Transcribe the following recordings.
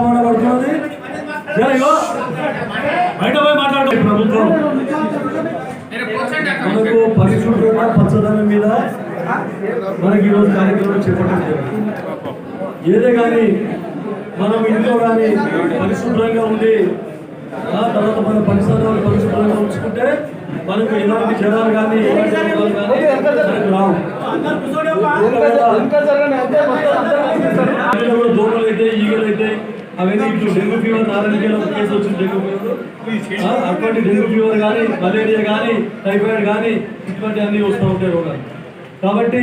అన్న పడుతున్నది. బయట పోయి మాట్లాడు. ప్రభుత్వం మనకు పరిశుభ్రత పచ్చదనం మీద మనకి ఈరోజు కార్యక్రమం చేపట్టడం. ఏదే కానీ మనం ఇంట్లో కానీ పరిశుభ్రంగా ఉండి తర్వాత మన పరిసరాలు పరిశుభ్రంగా ఉంచుకుంటే మనకు ఎలాంటి జ్వరాలు కానీ రావు. అవన్నీ ఇప్పుడు డెంగ్యూ ఫీవర్ నారాయణకేలో ఒక కేసు వచ్చింది డెంగ్యూ ఫీవర్. అటువంటి డెంగ్యూ ఫీవర్ కానీ మలేరియా కానీ టైఫాయిడ్ కానీ ఇటువంటి అన్ని వస్తూ ఉంటాయి రోగాలు. కాబట్టి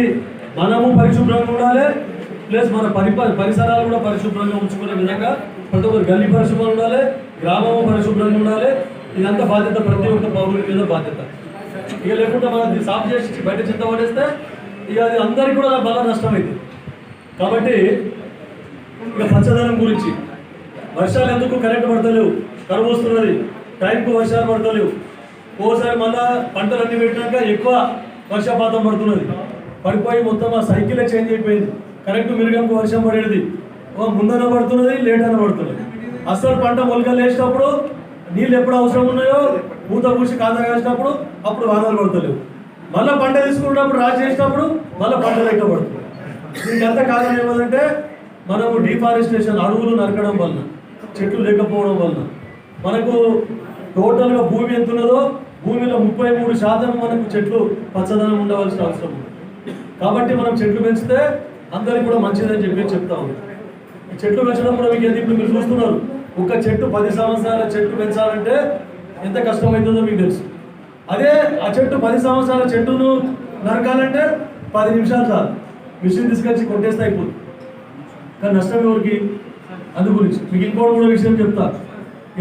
మనము పరిశుభ్రంగా ఉండాలి ప్లస్ మన పరి పరిసరాలు కూడా పరిశుభ్రంగా ఉంచుకునే విధంగా ప్రతి ఒక్కరు గల్లీ పరిశుభ్రంగా ఉండాలి గ్రామము పరిశుభ్రంగా ఉండాలి. ఇదంతా బాధ్యత ప్రతి ఒక్క పౌరుల మీద బాధ్యత. ఇక లేకుంటే మనం దీన్ని సాఫ్ చేసి బయట చింత పడేస్తే ఇక అది అందరికీ కూడా బాగా నష్టమైంది. కాబట్టి ఇక పచ్చదనం గురించి వర్షాలు ఎందుకు కరెక్ట్ పడతలేవు? కరువు వస్తున్నది. టైంకు వర్షాలు పడతలేవు. ఓసారి మళ్ళా పంటలన్నీ పెట్టినాక ఎక్కువ వర్షపాతం పడుతున్నది. పడిపోయి మొత్తం ఆ సైకిల్ చేంజ్ అయిపోయింది. కరెక్ట్ మిరుగంకు వర్షం పడేది. ఓ ముందన పడుతున్నది లేట్ అన పడుతున్నది. అసలు పంట మొలకలు వేసినప్పుడు నీళ్ళు ఎప్పుడు అవసరం ఉన్నాయో పూత పూసి కాదా కాసినప్పుడు అప్పుడు వానలు పడతలేవు. మళ్ళీ పంట తీసుకున్నప్పుడు రాజు చేసినప్పుడు మళ్ళీ పంట లెక్క పడుతుంది. ఎంత కారణం ఏమంటే మనము డిఫారెస్టేషన్ అడవులు నరకడం వలన. చెట్లు లేకపోవడం వలన. మనకు టోటల్గా భూమి ఎంత ఉన్నదో భూమిలో ముప్పై మూడు శాతం మనకు చెట్లు పచ్చదనం ఉండవలసిన అవసరం ఉంది. కాబట్టి మనం చెట్లు పెంచితే అందరికి కూడా మంచిదని చెప్పి చెప్తా ఉంది ఈ చెట్లు పెంచడం కూడా మీకు ఏది ఇప్పుడు మీరు చూస్తున్నారు? ఒక చెట్టు పది సంవత్సరాల చెట్టు పెంచాలంటే ఎంత కష్టమవుతుందో మీకు తెలుసు. అదే ఆ చెట్టు పది సంవత్సరాల చెట్టును నరకాలంటే పది నిమిషాలు చాలు. మిషన్ తీసుకొచ్చి కొట్టేస్తే అయిపోతుంది కానీ నష్టం ఎవరికి? అందు గురించి మీకు ఇంకోటి కూడా విషయం చెప్తా.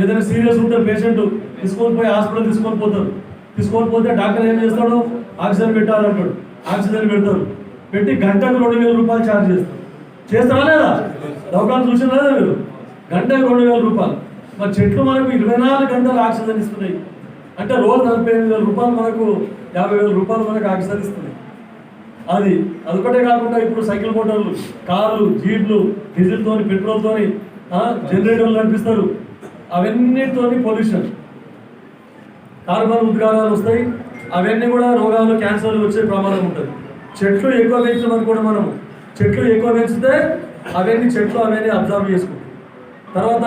ఏదైనా సీరియస్ ఉంటే పేషెంట్ తీసుకొని పోయి హాస్పిటల్ తీసుకొని పోతారు. తీసుకొని పోతే డాక్టర్ ఏం చేస్తాడు? ఆక్సిజన్ పెట్టాలంటాడు. ఆక్సిజన్ పెడతారు. పెట్టి గంటకు రెండు వేల రూపాయలు ఛార్జ్ చేస్తారు. చేస్తారా లేదా? దవాఖాన చూసినా లేదా మీరు? గంటకు రెండు వేల రూపాయలు. మరి చెట్లు మనకు ఇరవై నాలుగు గంటలు ఆక్సిజన్ ఇస్తున్నాయి. అంటే రోజు నలభై ఎనిమిది వేల రూపాయలు మనకు యాభై వేల రూపాయలు మనకు ఆక్సిజన్ ఇస్తున్నాయి. అది అదొకటే కాకుండా ఇప్పుడు సైకిల్ మోటార్లు కార్లు జీప్లు డీజిల్తోని పెట్రోల్తోని జనరేటర్లు నడిపిస్తారు అవన్నిటితోని పొల్యూషన్. కార్బన్ ఉద్గారాలు వస్తాయి. అవన్నీ కూడా రోగాలు క్యాన్సర్లు వచ్చే ప్రమాదం ఉంటుంది. చెట్లు ఎక్కువ పెంచడం కూడా మనం చెట్లు ఎక్కువ పెంచితే అవన్నీ చెట్లు అవన్నీ అబ్జర్వ్ చేసుకుంటాయి. తర్వాత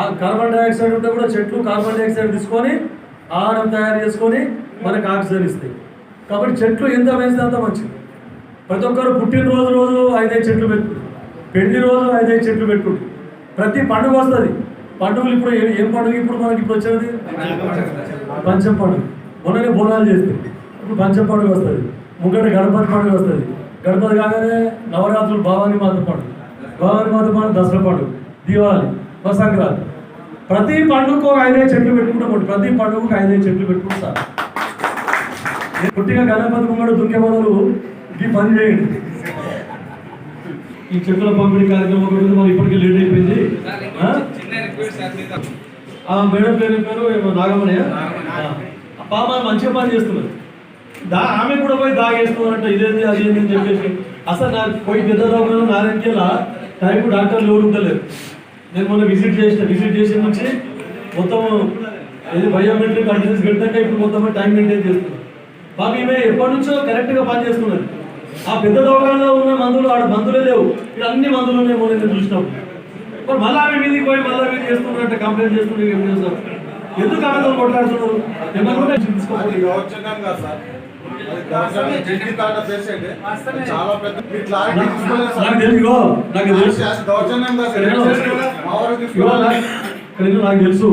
ఆ కార్బన్ డైఆక్సైడ్ ఉంటే కూడా చెట్లు కార్బన్ డైఆక్సైడ్ తీసుకొని ఆహారం తయారు చేసుకొని మనకు ఆక్సిజన్ ఇస్తాయి. కాబట్టి చెట్లు ఎంత వేస్తే అంత మంచిది. ప్రతి ఒక్కరు పుట్టినరోజు రోజు ఐదైదు చెట్లు పెట్టుకుంటారు. పెళ్ళి రోజు ఐదైదు చెట్లు పెట్టుకుంటారు. ప్రతి పండుగ వస్తుంది. పండుగలు ఇప్పుడు ఏ- ఏం పండుగ ఇప్పుడు మనకి ఇప్పుడు వచ్చేది పంచం పండుగ. మొన్ననే బోనాలు చేస్తే ఇప్పుడు పంచం పండుగ వస్తుంది. ముంగట గణపతి పండుగ వస్తుంది. గణపతి కాగానే నవరాత్రులు భవానీ మాత పండుగ. భవానీ మాత పండుగ దసరా పండుగ దీపావళి సంక్రాంతి ప్రతి పండుగకు ఒక ఐదైదు చెట్లు పెట్టుకుంటాం ప్రతి పండుగకు ఐదైదు చెట్లు పెట్టుకుంటారు పుట్టిగా గణపతి ముంగడు దుర్గే మొదలు ఈ పని చేయండి. ఈ చెట్ల పంపిణీ కార్యక్రమం ఒకటి మరి ఇప్పటికే లేట్ అయిపోయింది. ఆ? ఆ మేడం పేరు పేరు? ఏమో నాగమణి పాప మంచిగా పని చేస్తున్నారు దా ఆమె కూడా పోయి దాగేస్తున్నారంట ఇదేంది అది ఏంది అని చెప్పేసి. అసలు నాకు పోయి పెద్ద దవాఖాన నారాయణకేలా టైం డాక్టర్లు ఎవరు ఉండలేరు. నేను మొన్న విజిట్ చేసిన విజిట్ చేసిన నుంచి మొత్తం ఇది బయోమెట్రిక్ అడ్రస్ పెట్టాక ఇప్పుడు మొత్తం టైం మెయింటైన్ చేస్తున్నారు బాబు ఈమె ఎప్పటి నుంచో కరెక్ట్గా పని చేస్తున్నది ఆ పెద్ద దవాఖానలో ఉన్న మందులు ఆడ మందులే లేవు. ఇక్కడ అన్ని మందులు ఉన్నాయి నేను చూసినప్పుడు మరి మళ్ళీ ఆమె మీదకి పోయి మళ్ళీ మీరు చేస్తున్నారంటే కంప్లైంట్ చేస్తున్నారు ఏం చేస్తారు ఎందుకు ఆమెతో కొట్లాడుతున్నారు? ఏమనుకుంటే నాకు తెలుసు.